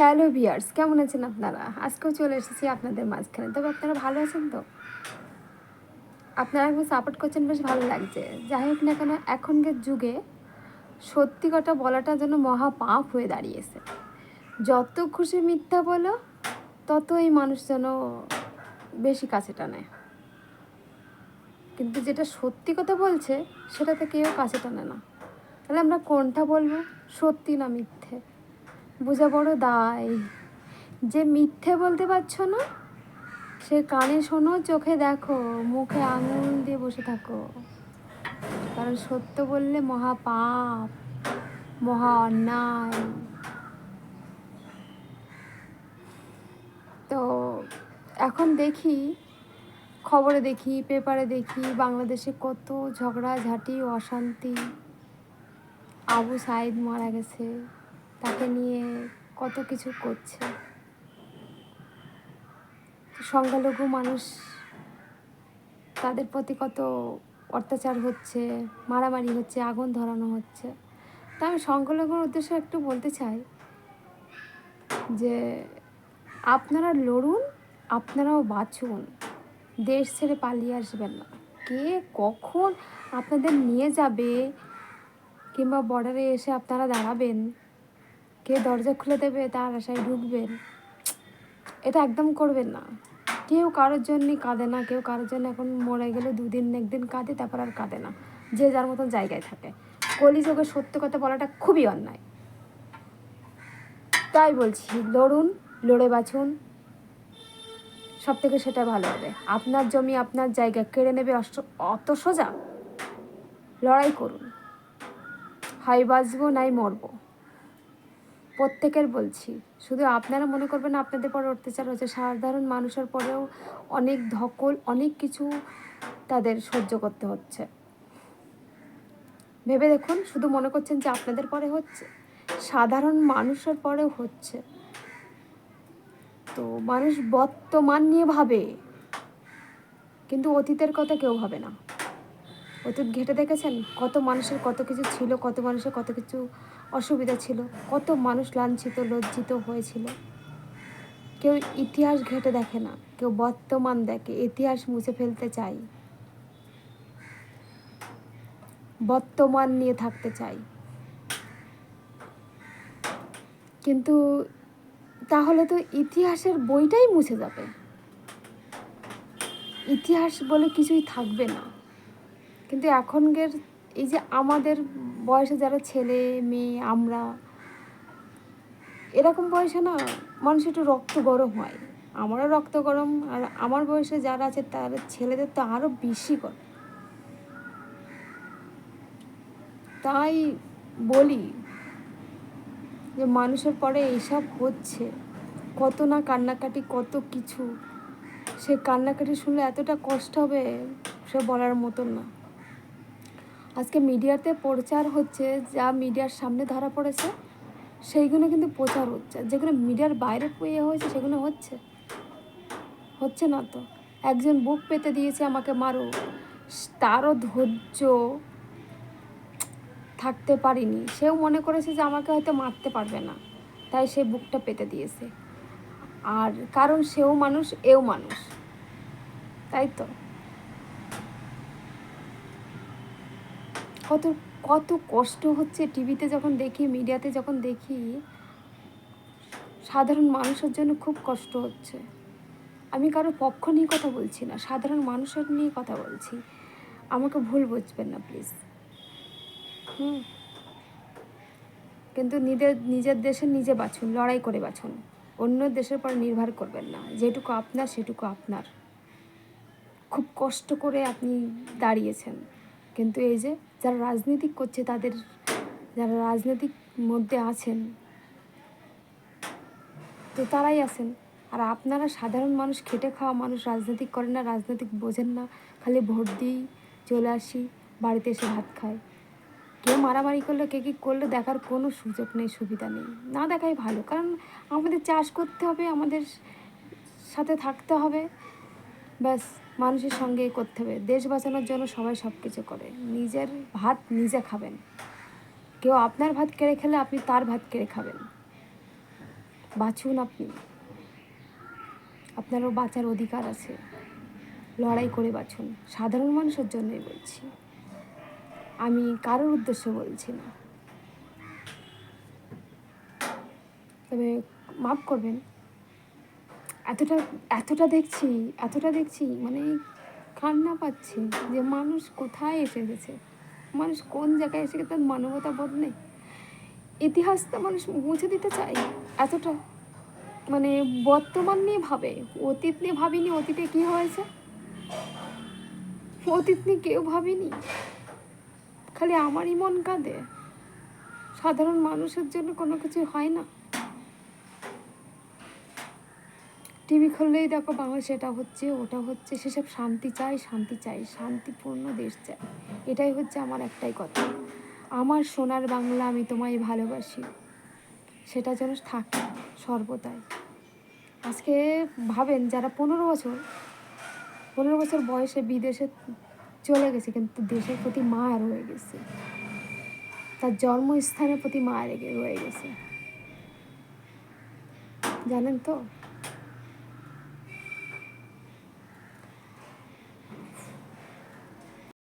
Hello viewers কেমন আছেন আপনারা? আজকেও চলে এসেছি আপনাদের মাঝখানে। তবে আপনারা ভালো আছেন তো? আপনারা এখন সাপোর্ট করছেন, বেশ ভালো লাগছে। যাই হোক না কেন, এখনকার যুগে সত্যি কথা বলাটা যেন মহা পাপ হয়ে দাঁড়িয়েছে। যত খুশি মিথ্যা বলো তত এই মানুষ যেন বেশি কাছে টানে। কিন্তু যেটা সত্যি কথা বলছে, সেটাতে কেউ কাছে টানে না। তাহলে আমরা কোনটা বলব? সত্যি না মিথ্যে? বোঝা বড় দায় যে মিথ্যে বলতে পারছ না, সে কানে শোনো, চোখে দেখো, মুখে আঙুল দিয়ে বসে থাকো। কারণ সত্য বললে মহা পাপ, মহা অন্যায়। তো এখন দেখি, খবরে দেখি, পেপারে দেখি, বাংলাদেশে কত ঝগড়াঝাটি অশান্তি। আবু সাইদ মারা গেছে। তাকে নিয়ে কত কিছু করছে। সংখ্যালঘু মানুষ তাদের প্রতি কত অত্যাচার হচ্ছে, মারামারি হচ্ছে, আগুন ধরানো হচ্ছে। তা আমি সংখ্যালঘুর উদ্দেশ্যে একটু বলতে চাই যে, আপনারা লড়ুন, আপনারাও বাঁচুন। দেশ ছেড়ে পালিয়ে আসবেন না। কে কখন আপনাদের নিয়ে যাবে কিংবা বর্ডারে এসে আপনারা দাঁড়াবেন কে দরজা খুলে দেবে, তার আশায় ঢুকবেন। এটা একদম করবেন না। কেউ কারোর জন্যই কাঁদে না, কেউ কারোর জন্য এখন মরে গেলে দুদিন একদিন কাঁদে, তারপর আর কাঁদে না। যে যার মতন জায়গায় থাকে। কলি কলিযোগে সত্য কথা বলাটা খুবই অন্যায়। তাই বলছি, লড়ুন, লড়ে বাঁচুন। সব থেকে সেটা ভালো হবে। আপনার জমি, আপনার জায়গা কেড়ে নেবে অত সোজা। লড়াই করুন। হয় বাঁচবো, নাই মরবো। প্রত্যেকের বলছি। শুধু আপনারা মনে করবেন আপনাদের পরে অত্যাচার হচ্ছে। সাধারণ মানুষের পরেও অনেক ধকল, অনেক কিছু তাদের সহ্য করতে হচ্ছে। ভেবে দেখুন, শুধু মনে করছেন যে আপনাদের পরে হচ্ছে। সাধারণ মানুষের পরেও হচ্ছে। তো মানুষ বর্তমান নিয়ে ভাবে, কিন্তু অতীতের কথা কেউ ভাবে না। অতীত ঘেটে দেখেছেন? কত মানুষের কত কিছু ছিল, কত মানুষের কত কিছু অসুবিধা ছিল, কত মানুষ লাঞ্ছিত, লজ্জিত হয়েছিল। কেউ ইতিহাস ঘেটে দেখে না, কেউ বর্তমান দেখে, ইতিহাস মুছে ফেলতে চাই। বর্তমান নিয়ে থাকতে চাই। কিন্তু তাহলে তো ইতিহাসের বইটাই মুছে যাবে। ইতিহাস বলে কিছুই থাকবে না। কিন্তু এখনকার এই যে আমাদের বয়সে যারা ছেলে, মেয়ে, আমরা, এরকম বয়সে না মানুষ একটু রক্ত গরম হয়। আমারও রক্ত গরম আর আমার বয়সে যারা আছে তার ছেলেদের তো আরও বেশি গরম তাই বলি যে মানুষের পরে এইসব হচ্ছে। কত না কান্নাকাটি, কত কিছু। সে কান্নাকাটি শুনলে এতটা কষ্ট হবে সে বলার মতন না। আজকে মিডিয়াতে প্রচার হচ্ছে, যা মিডিয়ার সামনে ধরা পড়েছে, সেইগুলো কিন্তু প্রচার হচ্ছে। যেগুলো মিডিয়ার বাইরে ইয়ে হয়েছে, সেগুলো হচ্ছে। হচ্ছে না তো? একজন বুক পেতে দিয়েছে আমাকে, মারো। তারও ধৈর্য থাকতে পারিনি। সেও মনে করেছে যে আমাকে হয়তো মারতে পারবে না, তাই সে বুকটা পেতে দিয়েছে। আর কারণ সেও মানুষ, এও মানুষ। তাই তো? কত কত কষ্ট হচ্ছে টিভিতে যখন দেখি, মিডিয়াতে যখন দেখি, সাধারণ মানুষের জন্য খুব কষ্ট হচ্ছে। আমি কারও পক্ষ নিয়ে কথা বলছি না, সাধারণ মানুষের নিয়ে কথা বলছি। আমাকে ভুল বুঝবেন না প্লিজ হুম। কিন্তু নিজের নিজের দেশে নিজে বাঁচুন, লড়াই করে বাঁচুন। অন্য দেশের পর নির্ভর করবেন না, যেটুকু আপনার, সেটুকু আপনার। খুব কষ্ট করে আপনি দাঁড়িয়েছেন। কিন্তু এই যে যারা রাজনীতিক করছে, তাদের যারা রাজনৈতিক মধ্যে আছেন, তো তারাই আছেন। আর আপনারা সাধারণ মানুষ, খেটে খাওয়া মানুষ রাজনীতিক করেন না রাজনৈতিক বোঝেন না। খালি ভোট দিই চলে আসি, বাড়িতে এসে ভাত খায় কেউ মারামারি করলে, কে কী করলে, দেখার কোনো সুযোগ নেই, সুবিধা নেই। না দেখাই ভালো, কারণ আমাদের চাষ করতে হবে, আমাদের সাথে থাকতে হবে। ব্যাস। মানুষের সঙ্গে করতে হবে। দেশ বাঁচানোর জন্য সবাই সব কিছু করে। নিজের ভাত নিজে খাবেন। কেউ আপনার ভাত কেড়ে খেলে আপনি তার ভাত কেড়ে খাবেন। বাঁচুন আপনি। আপনারও বাঁচার অধিকার আছে। লড়াই করে বাঁচুন। সাধারণ মানুষের জন্যই বলছি। আমি কারোর উদ্দেশ্যে বলছি না। তবে মাফ করবেন। এতটা এতটা দেখছি এতটা দেখছি মানে কান্না পাচ্ছি যে মানুষ কোথায় এসে গেছে? মানুষ কোন জায়গায় এসে গেছে? তার মানবতা বোধ নেই। তো মানুষ মুছে দিতে চায় এতটা। মানে বর্তমান নিয়ে ভাবে, অতীত নিয়ে ভাবিনি, অতীতে কি হয়েছে? অতীত নিয়ে কেউ ভাবিনি। খালি আমারই মন কাঁদে। সাধারণ মানুষের জন্য কোনো কিছু হয় না। টিভি খুললেই দেখো বাংলা সেটা হচ্ছে, ওটা হচ্ছে, সেসব শান্তি চাই শান্তি চাই, শান্তিপূর্ণ দেশ চাই। এটাই হচ্ছে আমার একটাই কথা। আমার সোনার বাংলা আমি তোমায় ভালোবাসি। সেটা যেন থাকে সর্বদাই। আজকে ভাবেন যারা পনেরো বছর পনেরো বছর বয়সে বিদেশে চলে গেছে, কিন্তু দেশের প্রতি মায়া রয়ে গেছে। তার জন্মস্থানের প্রতি রেগে রয়ে গেছে। জানেন তো?